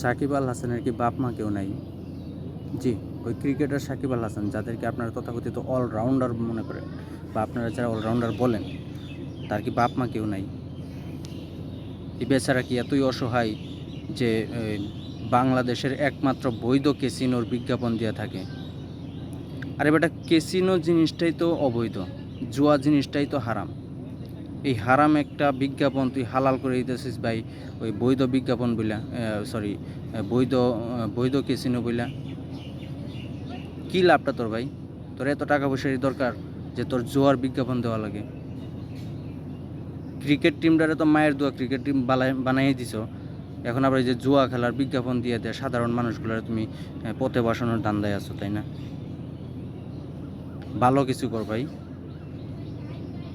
সাকিব আল হাসানের কি বাপ মা কেউ নাই? জি, ওই ক্রিকেটার সাকিব আল হাসান, যাদেরকে আপনারা তথাকথিত অলরাউন্ডার মনে করেন বা আপনারা যারা অলরাউন্ডার বলেন, তার কি বাপ মা কেউ নাই? এই বেচারা কি এতই অসহায় যে বাংলাদেশের একমাত্র বৈধ কেসিনোর বিজ্ঞাপন দিয়ে থাকে? আরে বেটা কেসিনো জিনিসটাই তো অবৈধ, জুয়া জিনিসটাই তো হারাম। এই হারাম একটা বিজ্ঞাপন তুই হালাল করে দিতেছিস ভাই, ওই বৈধ বিজ্ঞাপন বইলা সরি বৈধ বৈধ কেসিনো বইলা। কী লাভটা তোর ভাই? তোর এত টাকা পয়সারই দরকার যে তোর জোয়ার বিজ্ঞাপন দেওয়া লাগে। ক্রিকেট টিমটারে তো মায়ের দোয়া, ক্রিকেট টিম বানাই দিছ। এখন আবার এই যে জুয়া খেলার বিজ্ঞাপন দিয়ে দেয় সাধারণ মানুষগুলোর তুমি পথে বসানোর দান্দায় আছো, তাই না? ভালো কিছু কর ভাই।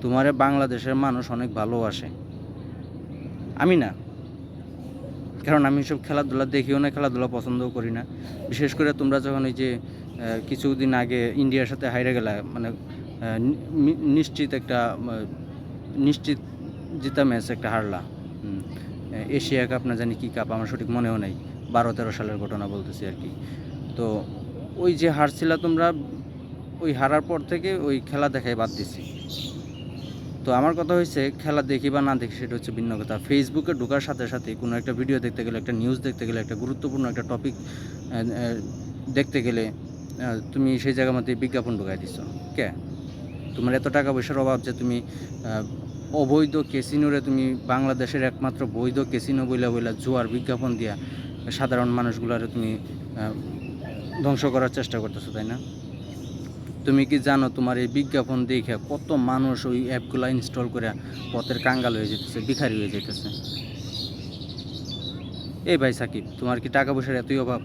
তোমারে বাংলাদেশের মানুষ অনেক ভালোবাসে। আমি না। কারণ আমি সব খেলাধুলা দেখিও না, খেলাধুলা পছন্দও করি না। বিশেষ করে তোমরা যখন ওই যে কিছুদিন আগে ইন্ডিয়ার সাথে হাইরে গেলা মানে নিশ্চিত একটা নিশ্চিত জিতা ম্যাচ একটা হারলা। এশিয়া কাপ না জানি কী কাপ, আমার সঠিক মনেও নাই। বারো তেরো সালের ঘটনা বলতেছি আর কি। তো ওই যে হারছিলা তোমরা, ওই হারার পর থেকে ওই খেলা দেখাই বাদ দিছি। তো আমার কথা হয়েছে খেলা দেখি বা না দেখি সেটা হচ্ছে ভিন্ন কথা। ফেসবুকে ঢোকার সাথে সাথে কোনো একটা ভিডিও দেখতে গেলে, একটা নিউজ দেখতে গেলে, একটা গুরুত্বপূর্ণ একটা টপিক দেখতে গেলে তুমি সেই জায়গার মধ্যে বিজ্ঞাপন ঢোকাই দিচ্ছ কে? তোমার এত টাকা পয়সার অভাব যে তুমি অবৈধ কেসিনোরে তুমি বাংলাদেশের একমাত্র বৈধ কেসিনো বইলা বইলা জুয়ার বিজ্ঞাপন দিয়া সাধারণ মানুষগুলারে তুমি ধ্বংস করার চেষ্টা করতেছো, তাই না? তুমি কি জানো তোমার এই বিজ্ঞাপন দেখে কত মানুষ ওই অ্যাপগুলো ইনস্টল করে পথের কাঙ্গাল হয়ে যেতেছে, ভিখারি হয়ে যেতেছে? এই ভাই সাকিব, তোমার কি টাকা পয়সার এতই অভাব?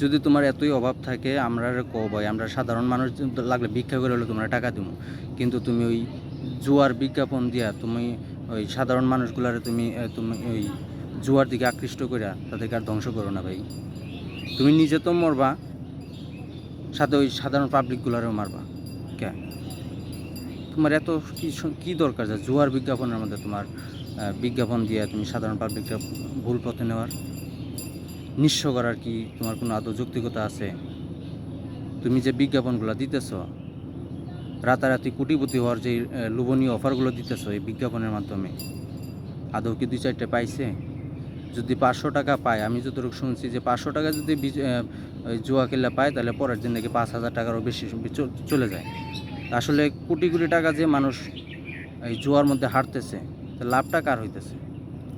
যদি তোমার এতই অভাব থাকে, আমরা কো ভাই, আমরা সাধারণ মানুষ লাগলে ভিক্ষা করে হলে তোমরা টাকা দিব কিন্তু তুমি ওই জুয়ার বিজ্ঞাপন দিয়া তুমি ওই সাধারণ মানুষগুলারে তুমি তুমি ওই জুয়ার দিকে আকৃষ্ট করে তাদেরকে আর ধ্বংস করো না ভাই। তুমি নিজে তো মরবা সাথে ওই সাধারণ পাবলিকগুলোরেও মারবা। কে? তোমার এত কি দরকার যে জুয়ার বিজ্ঞাপনের মধ্যে তোমার বিজ্ঞাপন দিয়ে তুমি সাধারণ পাবলিকটা ভুল পথে নেওয়ার? নিঃস্ব করার কি তোমার কোনো আদৌ যৌক্তিকতা আছে? তুমি যে বিজ্ঞাপনগুলো দিতেছ, রাতারাতি কোটিপতি হওয়ার যে লোভনীয় অফারগুলো দিতেছ এই বিজ্ঞাপনের মাধ্যমে, আদৌ কি দুই চারটে পাইছে? যদি পাঁচশো টাকা পায়, আমি যতটুকু শুনছি যে পাঁচশো টাকা যদি জুয়া খেলা পায়, তাহলে পরের দিন নাকি পাঁচ হাজার টাকারও বেশি চলে যায়। আসলে কোটি কোটি টাকা যে মানুষ এই জুয়ার মধ্যে হারতেছে লাভটা কার হইতেছে?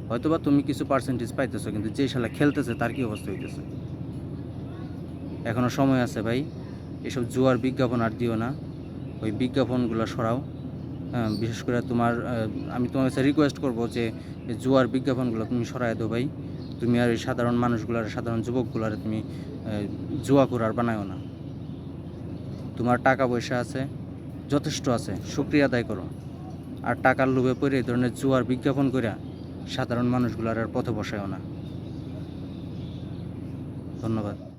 হয়তোবা তুমি কিছু পার্সেন্টেজ পাইতেছো, কিন্তু যে শালা খেলতেছে, তার কি অবস্থা হইতেছে? এখনও সময় আছে ভাই, এসব জুয়ার বিজ্ঞাপন আর দিও না। ওই বিজ্ঞাপনগুলো সরাও। বিশেষ করে তোমার আমি তোমার কাছে রিকোয়েস্ট করব যে জুয়ার বিজ্ঞাপনগুলো তুমি সরাই দাও ভাই। তুমি আর এই সাধারণ মানুষগুলার, সাধারণ যুবকগুলার তুমি জুয়া করার বানায়ও না। তোমার টাকা পয়সা আছে, যথেষ্ট আছে শুক্রিয়া আদায় করো। আর টাকার লোভে পড়ে এই ধরনের জুয়ার বিজ্ঞাপন করে সাধারণ মানুষগুলার আর পথে বসায়ও না। ধন্যবাদ।